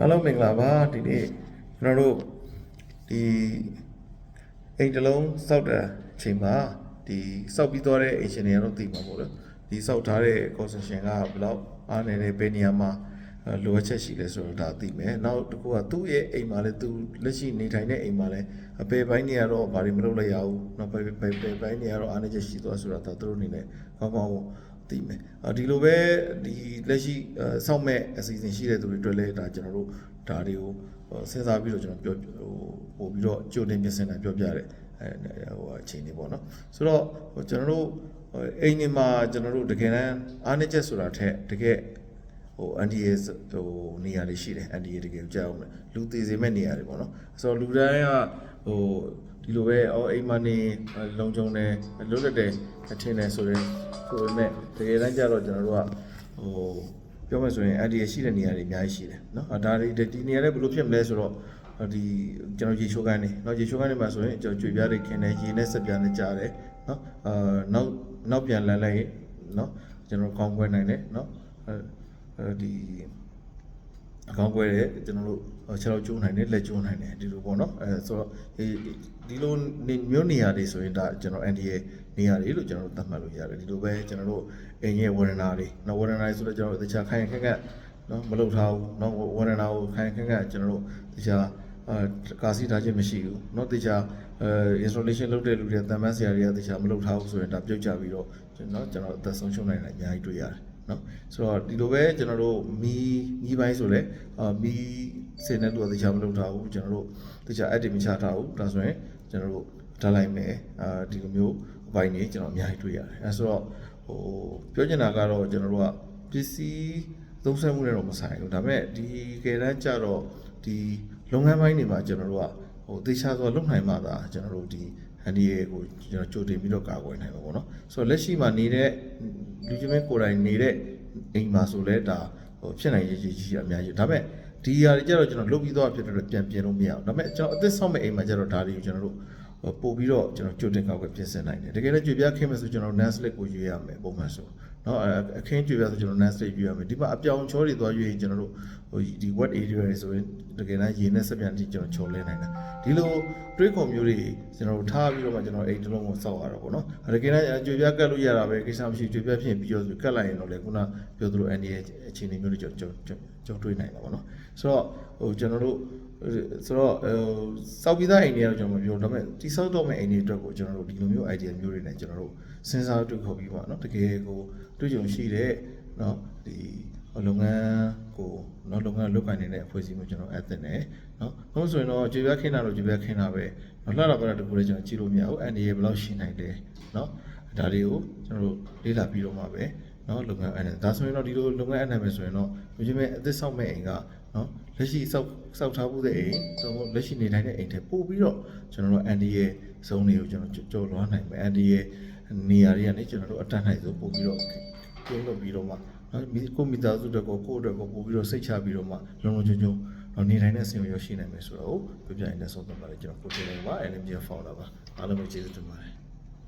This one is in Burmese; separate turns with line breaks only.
အားလုံးမင်္ဂလာပါဒီနေ့ကျွန်တော်တို့ဒီအိမ်တစ်လုံးစောက်တဲ့အချိန်မှာဒီစောက်ပြီးသွားတဲ့အိမ်ရှင်တွေကတော့သိမှာပေါ့လေဒီစောက်ထားတဲ့ construction ကဘယ်လောက်အားနေနေဘယ်နေရာမှာအဲလိုအပ်ချက်ရှိလဲဆိုတော့ဒါသိမယ်နောက်တစ်ခုကသူ့ရဲ့အိမ်မှာလည်းသူလက်ရှိနေထိုင်တဲ့အိမ်မှာလည်းအပေပိုင်းနေရတော့ဘာတွေမလုပ်လိုက်ရဘူးနောက်ပေပေပေပိုင်းနေရတော့အားနေချက်ရှိသွားဆိုတာဒါသူတို့အနေနဲ့ကောင်းကောင်း သိမယ်အဒီလိုပဲဒီလက်ရှိအဲစောက်မဲ့အစီအစဉ်ရှိတဲ့သူတွေအတွက်လည်းဒါကျွန်တော်တို့ဒါတွေကိုဟိုစဉ်းစားပြီးတော့ကျွန်တော်ပြောဟိုပို့ပြီးတော့ကြိုတင်ပြင်ဆင်တာပြောပြတယ်အဲဟိုအချိန်လေးပေါ့နော်ဆိုတော့ဟိုကျွန်တော်တို့ဟိုအိမ်နေမှာကျွန်တော်တို့တကယ်တမ်းအားနည်းချက်ဆိုတာထက်တကယ်ဟို NDA ဟိုနေရာတွေရှိတယ် NDA တကယ်ကြောက်အောင်မယ်လူသေးစေမဲ့နေရာတွေပေါ့နော်ဆိုတော့လူတိုင်းကဟို ဒီလိုပဲအော်အိမ်မနေလုံခြုံတယ်လွတ်လပ်တယ်အထင်တယ်ဆိုရင်ဆိုပေမဲ့တကယ်တမ်းကျတော့ကျွန်တော်တို့ကဟိုပြောမယ်ဆိုရင် NDA ရှိတဲ့နေရာတွေအများကြီးရှိတယ်နော်အဲဒါတွေဒီနေရာတွေဘယ်လိုဖြစ်မလဲဆိုတော့ဒီကျွန်တော်ရေချိုးကန်းနေเนาะရေချိုးကန်းနေမှာဆိုရင်ကျွန်တော်ကြွေပြားတွေခင်းတယ်ရေနဲ့ဆက်ပြားနဲ့ကြားတယ်เนาะအာနောက်နောက်ပြန်လန်းလိုက်ရင်เนาะကျွန်တော်ကောင်းခွဲနိုင်တယ်เนาะအဲဒီ အကောင်းကွဲတယ်ကျွန်တော်တို့ခြေထောက်ကျိုးနိုင်တယ်လက်ကျိုးနိုင်တယ်ဒီလိုပေါ့နော်အဲဆိုတော့ဒီဒီလိုနေမျိုးနေရာတွေဆိုရင်ဒါကျွန်တော် NDA နေရာတွေလို့ကျွန်တော်တို့သတ်မှတ်လို့ရတယ်ဒီလိုပဲကျွန်တော်တို့အိမ်ရဲ့ဝရဏာတွေနော်ဝရဏာတွေဆိုတော့ကျွန်တော်တို့တခြားခိုင်ခက်ခက်နော်မလုပ်ထားဘူးနော်ဝရဏာကိုခိုင်ခက်ခက်ကျွန်တော်တို့တခြားအာကာစီထားခြင်းမရှိဘူးเนาะတခြားအဲ installation လုပ်တဲ့လူတွေတန်မန်းဆရာတွေကတခြားမလုပ်ထားဘူးဆိုရင်ဒါပြုတ်ကြပြီးတော့ကျွန်တော်ကျွန်တော်အသက်ဆုံးရှုံးနိုင်တာအများကြီးတွေ့ရတယ် နော်ဆိုတော့ဒီလိုပဲကျွန်တော်တို့မီးမီးပိုင်းဆိုလဲအာမီးစင်တဲ့လူကတခြားမလုပ်ထားဘူးကျွန်တော်တို့တခြား edit မချထားဘူးဒါဆိုရင်ကျွန်တော်တို့ထားလိုက်မယ်အာဒီလိုမျိုးအပိုင်းကြီးကျွန်တော်အများကြီးတွေ့ရတယ်အဲဆိုတော့ဟိုပြောချင်တာကတော့ကျွန်တော်တို့ကပစ္စည်းသုံးစွဲမှုနဲ့တော့မဆိုင်ဘူးဒါပေမဲ့ဒီကေတန်းကြတော့ဒီလုပ်ငန်းပိုင်းတွေမှာကျွန်တော်တို့ကဟိုတေချာဆိုလုပ်နိုင်မှသာကျွန်တော်တို့ဒီအန်ဒီအေကိုကျွန်တော်ကြိုတင်ပြီးတော့ကာကွယ်နိုင်မှာပေါ့နော်ဆိုတော့လက်ရှိမှာနေတဲ့ လူချင်းမင်းကိုယ်တိုင်နေတဲ့အိမ်မှာဆိုလဲဒါဟိုဖြစ်နိုင်ရည်ကြီးကြီးအများကြီးဒါပေမဲ့ဒီຢာတွေကြတော့ကျွန်တော်လုပ်ပြီးတော့ဖြစ်တော့ပြန်ပြင်လို့မရဘူးဒါပေမဲ့ကျွန်တော်အသစ်ဆောက်မဲ့အိမ်မှာကြတော့ဒါတွေကိုကျွန်တော်တို့ပို့ပြီးတော့ကျွန်တော်ကြိုတင်ကောက်ွယ်ပြင်ဆင်နိုင်တယ်တကယ်လည်းကြွေပြခင်းမယ်ဆိုကျွန်တော် NAS list ကိုရွေးရမယ်ပုံမှန်ဆိုเนาะအခင်းကြွေပြဆိုကျွန်တော် NAS list ရွေးရမယ်ဒီမှာအပြောင်ချောတွေသွားရွေးရင်ကျွန်တော်တို့ ဟိုဒီ wet area တွေဆိုရင်တကယ်တမ်းရေနဲ့ဆက်ပြန်တိကျွန်တော်ချော်လဲနိုင်တာဒီလိုတွေးကွန်မျိုးတွေကျွန်တော်ထားပြီးတော့မှကျွန်တော်အိမ်တစ်လုံးကိုစောက်ရတာပေါ့နော်တကယ်တမ်းကြွေပြကတ်လို့ရတာပဲကိစ္စမရှိကြွေပြဖြစ်ပြီးတော့ကတ်လိုက်ရင်တော့လေခုနပြောသလို NDA အခြေအနေမျိုးတွေကျွန်တော်ကျွန်တော်တွေးနိုင်တာပေါ့နော်ဆိုတော့ဟိုကျွန်တော်တို့ဆိုတော့ဟိုစောက်ပြီးသားအိမ်တွေကတော့ကျွန်တော်မပြောဒါပေမဲ့တိစောက်တော့မယ့်အိမ်တွေအတွက်ကိုကျွန်တော်တို့ဒီလိုမျိုး idea မျိုးတွေနဲ့ကျွန်တော်တို့စဉ်းစားတွေးခေါ်ပြီးပေါ့နော်တကယ်ကိုတွေ့ကြုံရှိတဲ့နော်ဒီ လုပ်ငန်းကိုเนาะလုပ်ငန်းလုပ်ကိုင်နေတဲ့အဖွဲ့အစည်းမျိုးကျွန်တော်အပ်တဲ့တယ်เนาะဘုံဆိုရင်တော့ကြည်ပြခင်းတာတော့ကြည်ပြခင်းတာပဲเนาะလှတာပါတာတခုလည်းကျွန်တော်ကြည့်လို့မရဘူး NDA ဘယ်လောက်ရှိနိုင်လဲเนาะဒါတွေကိုကျွန်တော်တို့လေ့လာပြီးတော့မှပဲเนาะလုပ်ငန်းအပ်တယ်ဒါဆိုရင်တော့ဒီလိုလုပ်ငန်းအပ်နိုင်မယ်ဆိုရင်တော့လူချင်းမဲ့အသစ်ဆောက်မဲ့အိမ်ကเนาะလက်ရှိစောက်စောက်ထားမှုတဲ့အိမ်တော့လက်ရှိနေထိုင်တဲ့အိမ်ထဲပို့ပြီးတော့ကျွန်တော်တို့ NDA ဇုံတွေကိုကျွန်တော်ကြော်လွှမ်းနိုင်မယ် NDA နေရာတွေကနေကျွန်တော်တို့အတတ်နိုင်ဆုံးပို့ပြီးတော့ကျင်းလို့ပြီးတော့မှ နော်မိကိုမိသားစုအတွက်ကိုကိုယ့်အတွက်ကိုပို့ပြီးတော့စိတ်ချပြီးတော့မှလုံလုံချုံချုံတော့နေထိုင်တဲ့အဆင်ပြေရရှိနိုင်မယ်ဆိုတော့ပြပြရင်လည်းဆုံးသတ်ပါတယ်ကျွန်တော်ကိုတင်နေပါ LMG founder ပါအားလုံးပဲကျေးဇူးတင်ပါတယ်